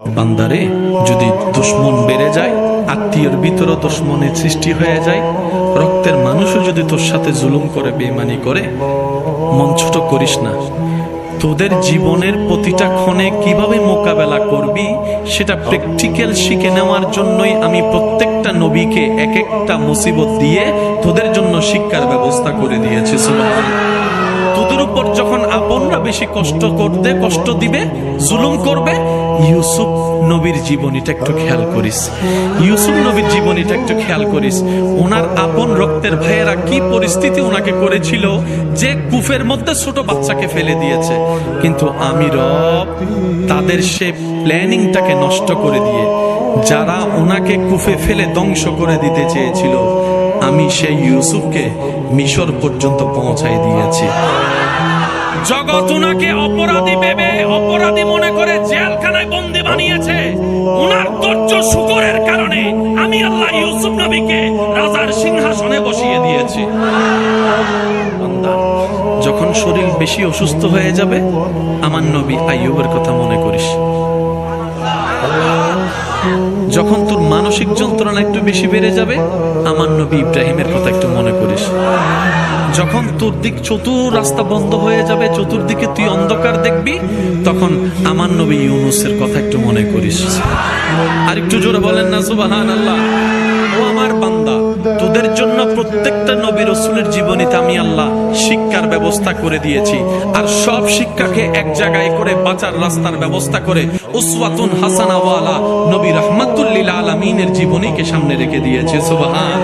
বান্দারে, যদি দুশ্মন বেড়ে যায়, আত্মীয়র ভিতরও দুশ্মনের সৃষ্টি হয়ে যায়, রক্তের মানুষও যদি তোর সাথে জুলুম করে বেমানি করে, মন ছোট করিস না তোদের জীবনের প্রতিটা ক্ষণে কীভাবে মোকাবেলা করবি, সেটা প্র্যাকটিক্যাল শিখে নেওয়ার জন্যই আমি প্রত্যেকটা নবীকে এক একটা মুসিবত দিয়ে তোদের জন্য শিক্ষার ব্যবস্থা করে দিয়েছি। বেশি কষ্ট করতে, কষ্ট দিবে, জুলুম করবে। ইউসুফ নবীর জীবনীটা একটু খেয়াল করিস। ইউসুফ নবীর জীবনীটা একটু খেয়াল করিস। ওনার আপন রক্তের ভাইয়েরা কি পরিস্থিতি ওনাকে করেছিল যে কুফের মধ্যে ছোট বাচ্চাকে ফেলে দিয়েছে। কিন্তু আমি রব, তাদের সে প্ল্যানিংটাকে নষ্ট করে দিয়ে যারা ওনাকে কুফে ফেলে ধ্বংস করে দিতে চেয়েছিল, আমি সেই ইউসুফকে মিশর পর্যন্ত পৌঁছাই দিয়েছি। জগৎ উনাকে অপরাধী ভেবে অপরাধী মনে করে জেলখানায় বন্দি বানিয়েছে। উনার ধৈর্য শুকরের কারণে আমি আল্লাহ ইউসুফ নবীকে রাজার সিংহাসনে বসিয়ে দিয়েছি। যখন শরীর বেশি অসুস্থ হয়ে যাবে, আমার নবী আইয়ুবের কথা মনে করিস। যখন তোর মানসিক যন্ত্রণা একটু বেশি বেড়ে যাবে, আমার নবী ইব্রাহিমের কথা একটু মনে করিস। যখন তোর দিক চতুর রাস্তা বন্ধ হয়ে যাবে, চতুর্দিকে তুই অন্ধকার দেখবি, তখন আমার নবী ইউনুসের কথা একটু মনে করিস। আর একটু জোরে বলেন না সুবাহান আল্লাহ ও আমার বান্দা, তোদের জন্য প্রত্যেকটা নবী রসুলের জীবনীতে আমি আল্লাহ শিক্ষার ব্যবস্থা করে দিয়েছি। আর সব শিক্ষাকে এক জায়গায় করে বাঁচার রাস্তার ব্যবস্থা করে উসওয়াতুন হাসানাওয়ালা নবী রহমাতুল্লিল আলমিনের জীবনীকে সামনে রেখে দিয়েছে, সুবাহান।